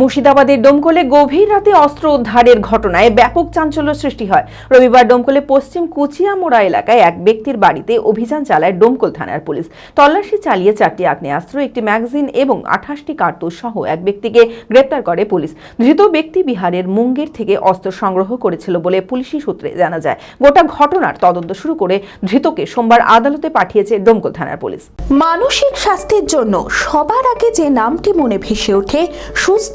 মুর্শিদাবাদের ডোমকলে গভীর রাতে অস্ত্র উদ্ধারের ঘটনায় ব্যাপক চাঞ্চল্য সৃষ্টি হয়। রবিবার ডোমকলে পশ্চিম কুচিয়ামোড়া এলাকায় এক ব্যক্তির বাড়িতে অভিযান চালায় ডোমকল থানার পুলিশ। তল্লাশি চালিয়ে চারটি আগ্নেয়াস্ত্র, একটি ম্যাগাজিন এবং আঠাশটি কার্তুজ সহ এক ব্যক্তিকে গ্রেপ্তার করে পুলিশ। ধৃত ব্যক্তি বিহারের মুঙ্গের থেকে অস্ত্র সংগ্রহ করেছিল বলে পুলিশি সূত্রে জানা যায়। গোটা ঘটনার তদন্ত শুরু করে ধৃতকে সোমবার আদালতে পাঠিয়েছে ডোমকল থানার পুলিশ। মানসিক স্বাস্থ্যের জন্য সবার আগে যে নামটি মনে ভেসে ওঠে, সুস্থ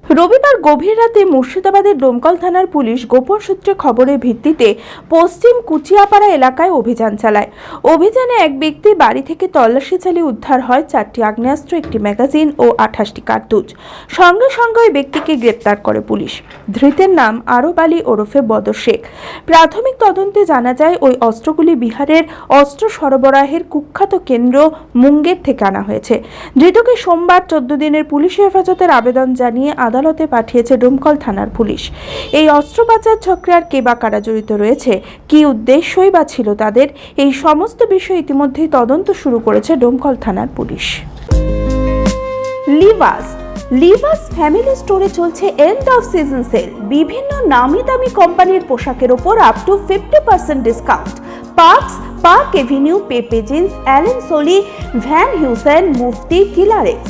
রবিবার গভীর রাতে মুর্শিদাবাদের ডোমকল থানার পুলিশ গোপন সূত্রে খবরের ভিত্তিতে পশ্চিম কুচিয়াপাড়া এলাকায় অভিযান চালায়। অভিযানে এক ব্যক্তি বাড়ি থেকে তল্লাশি চালিয়ে উদ্ধার হয় চারটি আগ্নেয়াস্ত্র, একটি ম্যাগাজিন ও আঠাশটি কার্তুজ। সঙ্গে সঙ্গে ওই ব্যক্তিকে গ্রেপ্তার করে পুলিশ। ধৃতের নাম আরব আলী ওরফে বদর শেখ। প্রাথমিক তদন্তে জানা যায়, ওই অস্ত্রগুলি বিহারের অস্ত্র সরবরাহের কুখ্যাত কেন্দ্র মুঙ্গের থেকে আনা হয়েছে। ধৃতকে সোমবার চোদ্দ দিনের পুলিশ হেফাজতের আবেদন জানিয়ে আদালতে পাঠিয়েছে ডোমকল থানার পুলিশ। এই অস্ত্র পাচার চক্রে আর কে বা কারা জড়িত রয়েছে, কী উদ্দেশ্যই বা ছিল তাদের, এই সমস্ত বিষয় ইতিমধ্যেই তদন্ত শুরু করেছে ডোমকল থানার পুলিশ। লিভাস। লিভাস ফ্যামিলি স্টোরে চলছে এন্ড অফ সিজন সেল বিভিন্ন নামি দামি কোম্পানির পোশাকের ওপর up to fifty percent discount Parx, Park Avenue, Pepe Jeans, Allen Solly, Van Heusen, Mufti কিলারেক্স